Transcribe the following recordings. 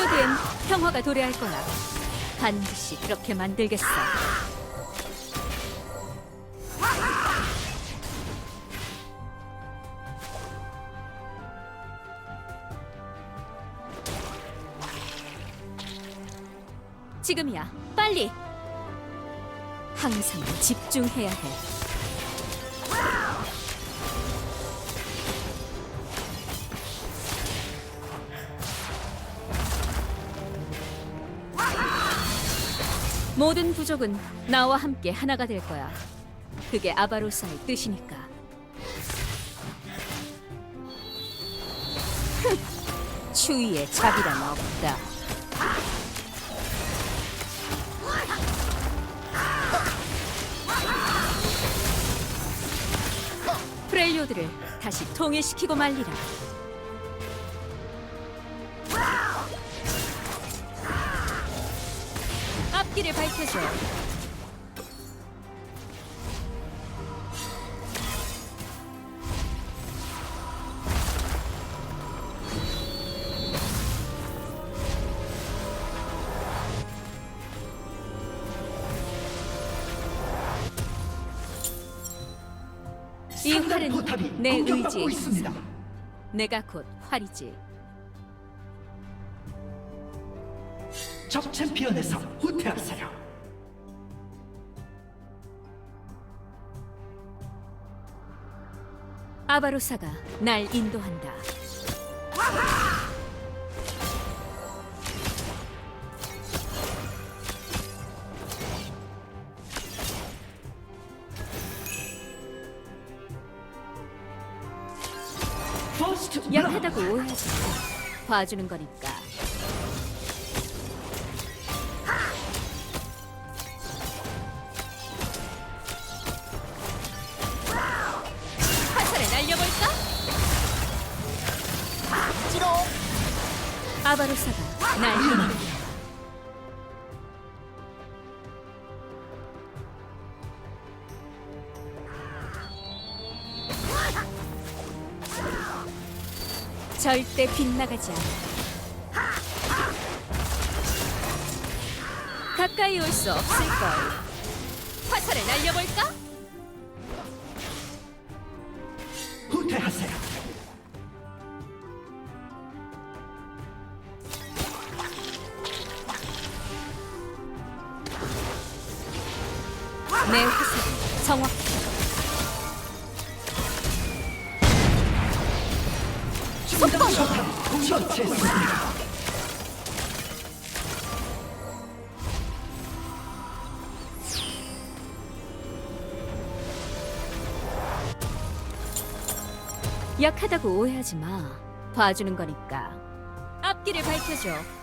프렐류드엔 평화가 도래할 거야. 반드시 그렇게 만들겠어. 지금이야. 빨리. 항상 집중해야 해. 모든 부족은 나와 함께 하나가 될 거야. 그게 아바로사의 뜻이니까. 흥, 추위에 자비란 없다. 프렐리오드를 다시 통일시키고 말리라. 밝혀줘. 이 활은 포탑이 내 공격받고 의지에 있습니다. 내가 곧 활이지. 적 챔피언에서 후퇴하세요. 아바로사가 날 인도한다. 블러드. 약하다고 오해하지 마. 봐주는 거니까. 바로사가 날 인도한다. 절대 빗나가지 않아. 가까이 올 수 없을 걸. 화살을 날려볼까? 내 포탑 처치했습니다. 약하다고 오해하지 마. 봐주는 거니까. 앞길을 밝혀줘.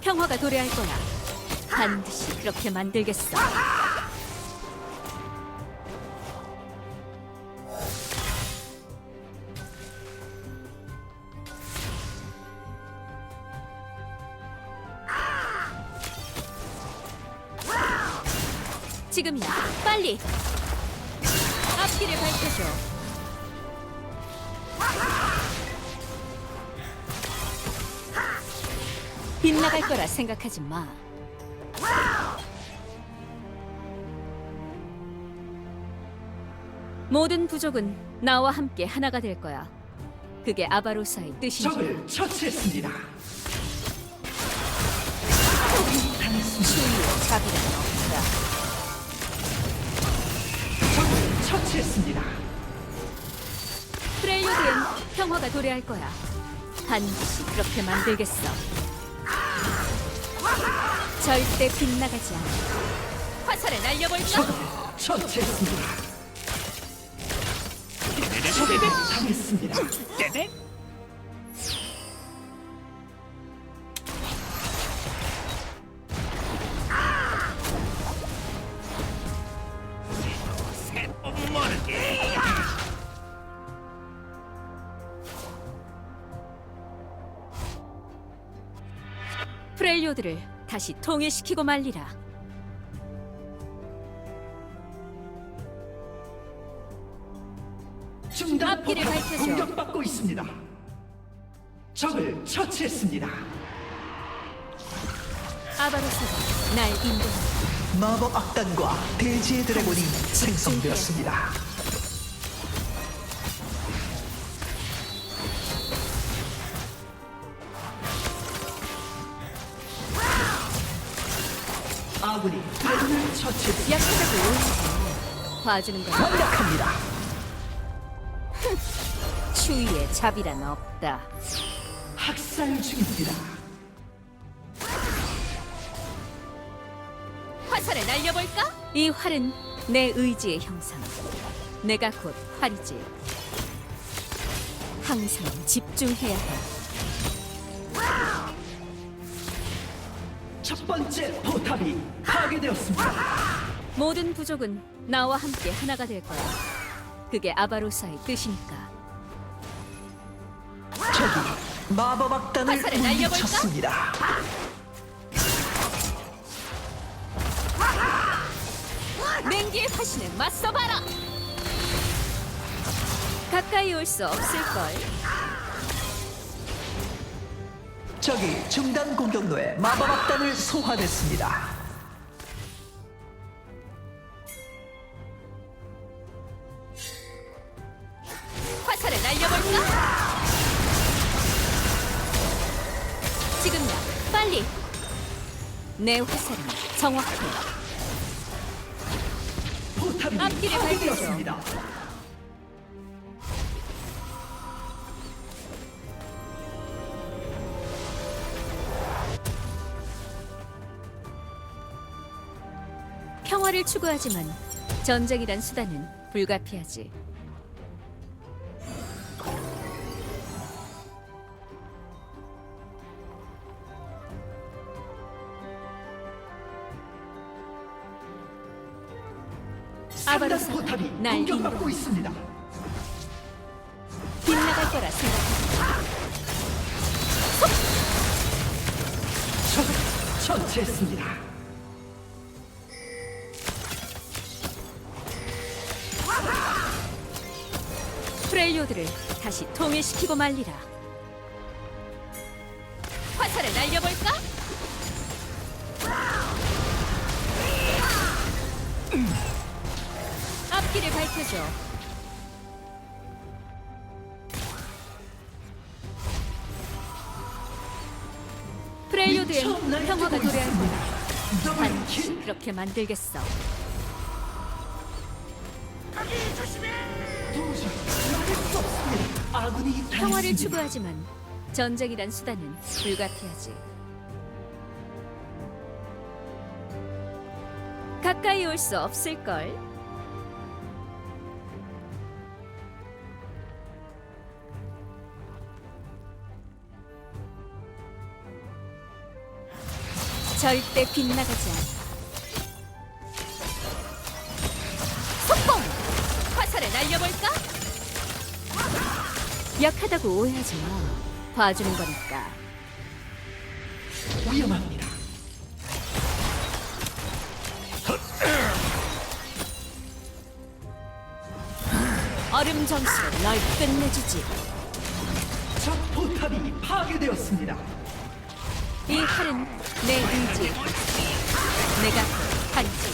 평화가 도래할 거야. 반드시 그렇게 만들겠어. 빗나갈 거라 생각하지 마. 모든 부족은 나와 함께 하나가 될 거야. 그게 아바로사의 뜻이지. 적을 처치했습니다. 없다. 적을 처치했습니다. 프렐류드엔 평화가 도래할 거야. 반드시 그렇게 만들겠어. 절대 빗나가지 않아. 화살을 날려볼까? 적을 처치했습니다. 적을 당했습니다. 프렐리오드를 다시 통일시키고 말리라. 중단 앞길을 밝혀줘. 공격받고 있습니다. 적을 처치했습니다. 아바로스가 날 인도한다. 마법 악단과 대지의 드래곤이 생성되었습니다. 아군이 드래곤을 처치했습니다. 약속하고 봐주는 건 완벽합니다. 추위에 자비란 없다. 학살 중입니다. 화살을 날려볼까? 이 활은 내 의지의 형상. 내가 곧 활이지. 항상 집중해야 해. 첫 번째 포탑이 파괴되었습니다. 모든 부족은 나와 함께 하나가 될 거야. 그게 아바로사의 뜻이니까. 적이 마법 악단을 화살을 날려볼까? 물리쳤습니다. 냉기의 화신에 맞서봐라. 가까이 올 수 없을 걸. 적이 중단 공격로에 마법 악단을 소환했습니다. 화살을 날려볼까? 지금이야, 빨리. 내 화살은 정확해. 포탑이 파괴되었습니다. 평화를 추구하지만 전쟁이란 수단은 불가피하지. 상단 아바로사가 포탑이 날 공격받고. 있습니다. 빗나갈 거라 생각해. 적을 처치했습니다. 프렐리오드를 다시 통일시키고 말리라. 화살을 날려볼까? 앞길을 밝혀줘. 프렐리오드의 날뛰고 평화가 도래할. 더블 반드시 킬. 그렇게 만들겠어. 도저히 평화를. 추구하지만 전쟁이란 수단은 불가피하지. 가까이 올 수 없을 걸? 절대 빗나가지 않아. 약하다고 오해하지 마. 봐주는 거니까. 위험합니다. 얼음 점수로 널 끝내주지. 적 포탑이 파괴되었습니다. 이 활은 내 의지. 내가 그 한지.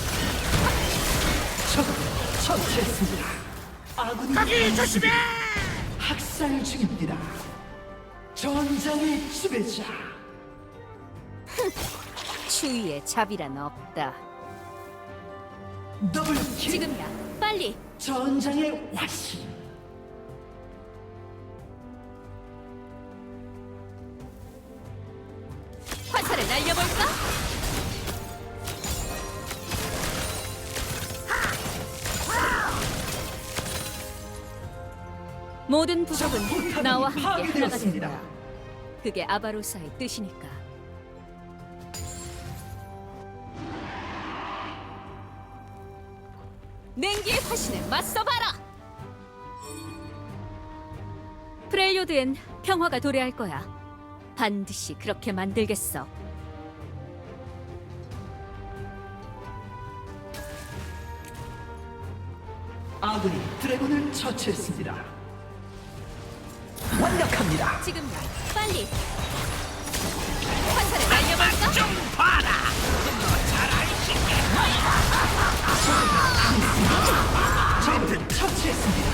적을 처치했습니다. 아군이 조심해! 학살 중입니다. 전장의 지배자. 추위에 자비란 없다. 더블 킬. 지금이야. 빨리. 전장의 화신. 부족은 나와 함께 하나가 된다. 그게 아바로사의 뜻이니까. 냉기의 화신에 맞서봐라! 프렐류드엔 평화가 도래할 거야. 반드시 그렇게 만들겠어. 아군이 드래곤을 처치했습니다. 완벽합니다. 지금이야. 빨리. 화살을 날려볼까? 적을 처치했습니다.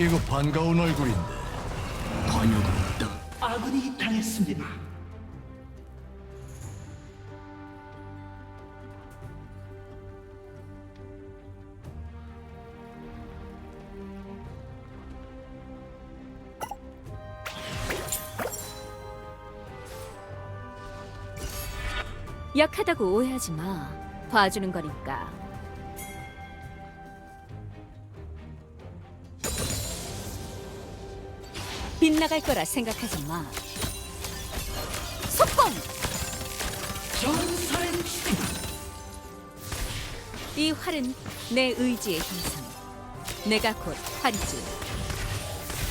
이거 반가운 얼굴인데 관여가 없다 아군이 당했습니다. 약하다고 오해하지 마. 봐주는 거니까. 빗나갈 거라 생각하지 마. 속공! 이 활은 내 의지의 형상. 내가 곧 활이지.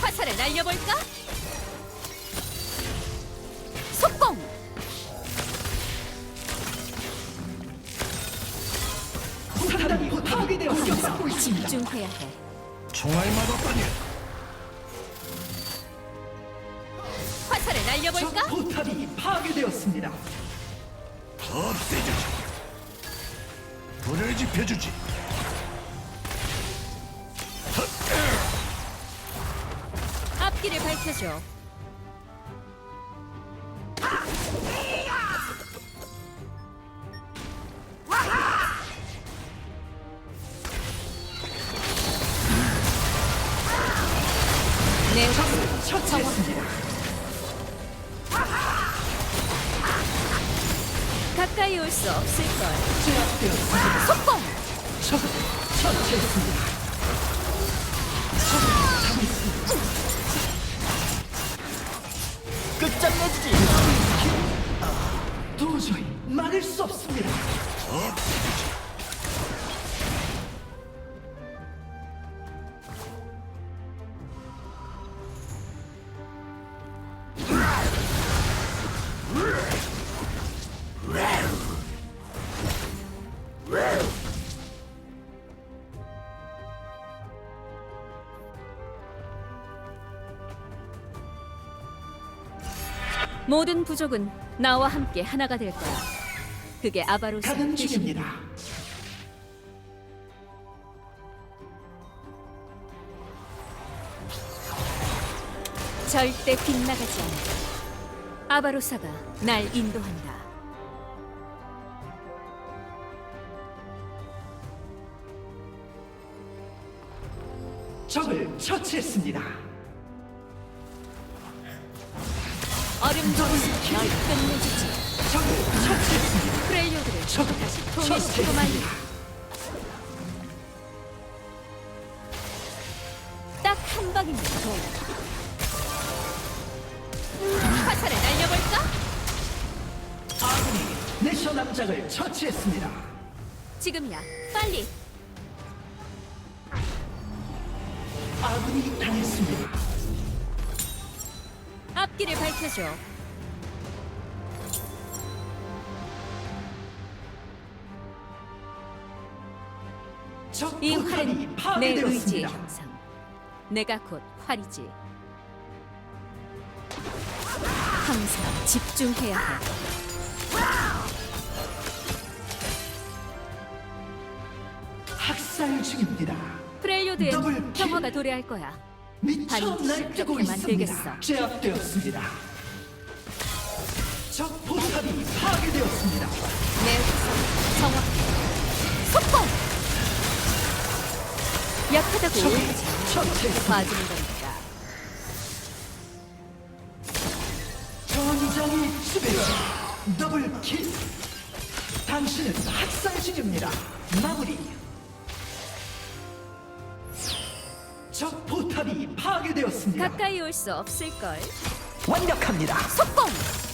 화살을 날려볼까? 파괴되었습니다. 집중해야 해. 총알 맛없다니 화살을 적 날려볼까? 포탑이 파괴되었습니다. 없애주지 불을 지펴주지 앞길을 밝혀줘. 내 가까이 올 수 없을걸. 제압되었습니다. 속공! 끝장내주지. 도저히 막을 수 없습니다. 모든 부족은 나와 함께 하나가 될 거야. 그게 아바로스의 뜻이야. 중입니다. 절대 빗나가지 않아. 아바로사가 날 인도한다. 적을 처치했습니다. 얼음도는 널 끝내주지. 적을 처치했습니다. 프렐료드를 적을 다시 통일시키고 말리. 처치했습니다. 딱한 방이면 돼. 화살을 날려볼까? 아군이 내셔 남작을 처치했습니다. 지금이야. 빨리. 아군이 당했습니다. 앞길을 밝혀줘. 적이 활은 내 의지의. 형상. 내가 곧 활이지. 항상 집중해야 해. 학살 중입니다. 더블 킬. 평화가 도래할 거야. 미쳐 날뛰고 있습니다. 제압되었습니다. 적 포탑이 파괴되었습니다. 내 화살 정확해. 속공! 약하다고 오해하지. 처치했습니다. 봐주는 거니까. 전장의 수배 더블 킬. 당신은 학살 중입니다. 가까이 올 수 없을 걸. 완벽합니다. 속공!